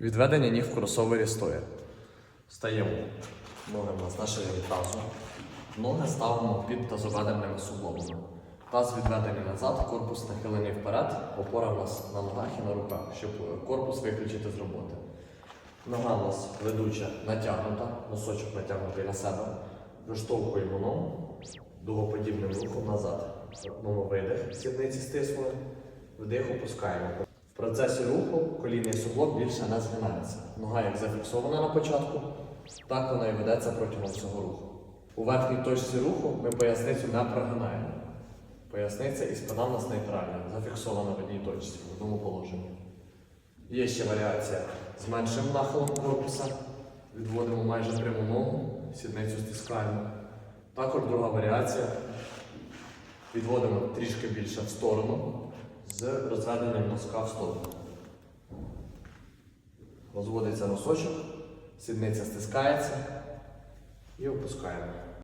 Відведення ніг в кросовері стоя. Стаємо. Ноги в нас на ширині тазу. Ноги ставимо під тазоведеними суглобами. Таз відведений назад, корпус нахилений вперед, опора в нас на ногах і на руках, щоб корпус виключити з роботи. Нога у нас ведуча натягнута, носочок натягнутий на себе. Виштовхуємо ногу дугоподібним рухом назад. Робимо видих, сідниці стиснули, вдих опускаємо. В процесі руху колінний суглоб більше не згинається. Нога як зафіксована на початку, так вона і ведеться протягом цього руху. У верхній точці руху ми поясницю не прогинаємо. Поясниця і спина в нас нейтральна, зафіксована в одній точці, в одному положенні. Є ще варіація з меншим нахилом корпуса. Відводимо майже пряму ногу, сідницю стискаємо. Також друга варіація. Відводимо трішки більше в сторону з розведенням носка в сторону. Розводиться носочок, сідниця стискається і опускаємо.